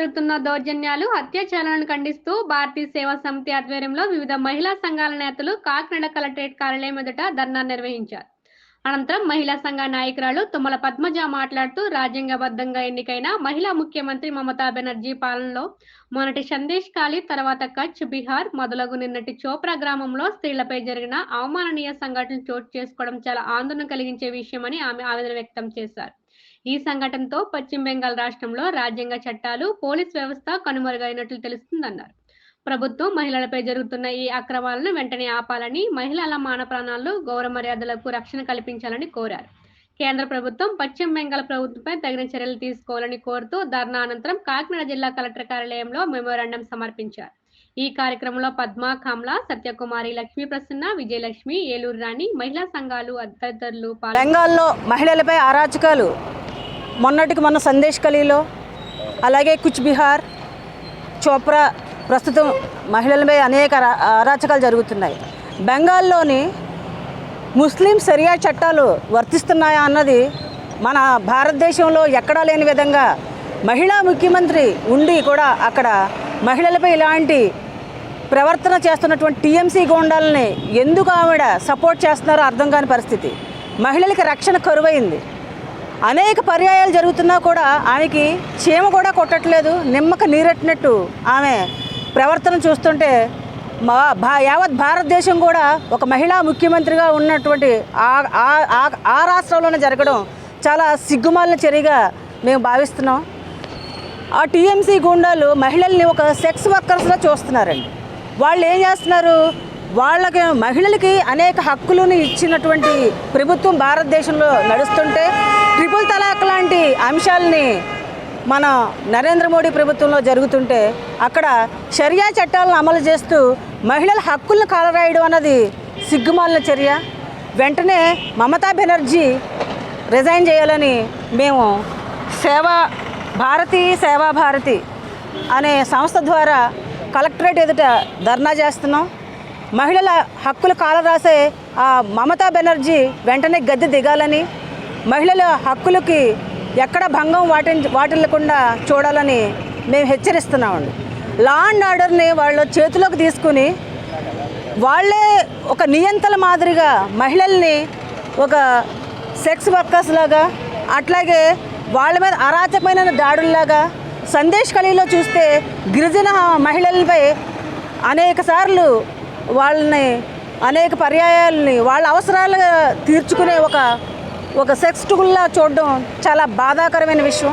జరుగుతున్న దౌర్జన్యాలు అత్యాచారాలను ఖండిస్తూ భారతీయ సేవా సమితి ఆధ్వర్యంలో వివిధ మహిళా సంఘాల నేతలు కాకినాడ కలెక్టరేట్ కార్యాలయం ఎదుట ధర్నా నిర్వహించారు. అనంతరం మహిళా సంఘ నాయకురాలు తుమ్మల పద్మజ మాట్లాడుతూ రాజ్యాంగబద్ధంగా ఎన్నికైన మహిళా ముఖ్యమంత్రి మమతా బెనర్జీ పాలనలో మొన్నటి సందేశ్ కాళీ తర్వాత కచ్ బీహార్ మొదలగు నిన్నటి చోప్రా గ్రామంలో స్త్రీలపై జరిగిన అవమాననీయ సంఘటనలు చోటు చేసుకోవడం చాలా ఆందోళన కలిగించే విషయమని ఆమె ఆవేదన వ్యక్తం చేశారు. ఈ సంఘటనతో పశ్చిమ బెంగాల్ రాష్ట్రంలో రాజ్యాంగ చట్టాలు పోలీస్ వ్యవస్థ కనుమరుగైనట్లు తెలుస్తుందన్నారు. ప్రభుత్వం మహిళలపై జరుగుతున్న ఈ అక్రమాలను వెంటనే ఆపాలని మహిళల మాన ప్రాణాలు గౌరవ మర్యాదలకు రక్షణ కల్పించాలని కోరారు. కేంద్ర ప్రభుత్వం పశ్చిమ బెంగాల్ ప్రభుత్వంపై తగిన చర్యలు తీసుకోవాలని కోరుతూ ధర్నా అనంతరం కాకినాడ జిల్లా కలెక్టర్ కార్యాలయంలో మెమోరాండం సమర్పించారు. ఈ కార్యక్రమంలో పద్మ కమల సత్యకుమారి లక్ష్మీ ప్రసన్న విజయలక్ష్మి ఏలూరు రాణి మహిళా సంఘాలు తదితరులు బెంగాల్లో మహిళలపై అరాచకాలు మొన్నటికి మొన్న సందేశ్ కలీలో అలాగే కుచ్ బిహార్ చోప్రా ప్రస్తుతం మహిళలపై అనేక అరాచకాలు జరుగుతున్నాయి. బెంగాల్లోని ముస్లిం సరియా చట్టాలు వర్తిస్తున్నాయా అన్నది మన భారతదేశంలో ఎక్కడా లేని విధంగా మహిళా ముఖ్యమంత్రి ఉండి కూడా అక్కడ మహిళలపై ఇలాంటి ప్రవర్తన చేస్తున్నటువంటి టీఎంసీ గోండాలని ఎందుకు ఆవిడ సపోర్ట్ చేస్తున్నారో అర్థం కాని పరిస్థితి. మహిళలకి రక్షణ కరువైంది. అనేక పర్యాయాలు జరుగుతున్నా కూడా ఆమెకి చీమ కూడా కొట్టట్లేదు. నిమ్మక నీరెట్టినట్టు ఆమె ప్రవర్తన చూస్తుంటే మా భా యావత్ భారతదేశం కూడా ఒక మహిళా ముఖ్యమంత్రిగా ఉన్నటువంటి ఆ- ఆ- రాష్ట్రంలోనే జరగడం చాలా సిగ్గుమాలిన చర్యగా మేము భావిస్తున్నాం. ఆ టీఎంసీ గుండాలు మహిళల్ని ఒక సెక్స్ వర్కర్స్లో చూస్తున్నారండి. వాళ్ళు ఏం చేస్తున్నారు? వాళ్ళకి మహిళలకి అనేక హక్కులను ఇచ్చినటువంటి ప్రభుత్వం భారతదేశంలో నడుస్తుంటే ట్రిపుల్ తలాక్ లాంటి అంశాలని మన నరేంద్ర మోడీ ప్రభుత్వంలో జరుగుతుంటే అక్కడ షరియా చట్టాలను అమలు చేస్తూ మహిళల హక్కులను కాలరాయడం అన్నది సిగ్గుమాలిన చర్య. వెంటనే మమతా బెనర్జీ రిజైన్ చేయాలని మేము సేవా భారతి సేవా భారతి అనే సంస్థ ద్వారా కలెక్టరేట్ ఎదుట ధర్నా చేస్తున్నాం. మహిళల హక్కులు కాలరాసే ఆ మమతా బెనర్జీ వెంటనే గద్దె దిగాలని మహిళల హక్కులకి ఎక్కడ భంగం వాటి వాటిల్లకుండా చూడాలని మేము హెచ్చరిస్తున్నామండి. లా అండ్ ఆర్డర్ని వాళ్ళు చేతిలోకి తీసుకుని వాళ్ళే ఒక నియంతల మాదిరిగా మహిళల్ని ఒక సెక్స్ వర్కర్స్ లాగా అట్లాగే వాళ్ళ మీద అరాచకమైన దాడుల్లాగా సందేశ్ కళీలో చూస్తే గిరిజన మహిళలపై అనేక సార్లు వాళ్ళని అనేక పర్యాయాలని వాళ్ళ అవసరాలు తీర్చుకునే ఒక ఒక సెక్స్ టూల్లా చూడడం చాలా బాధాకరమైన విషయం.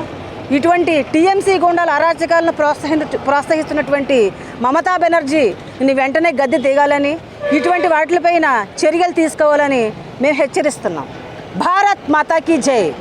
ఇటువంటి టీఎంసీ గుండాల అరాచకాలను ప్రోత్సహి ప్రోత్సహిస్తున్నటువంటి మమతా బెనర్జీ ని వెంటనే గద్దె దిగాలని ఇటువంటి వాటిపైన చర్యలు తీసుకోవాలని మేము హెచ్చరిస్తున్నాం. భారత్ మాతాకి జై!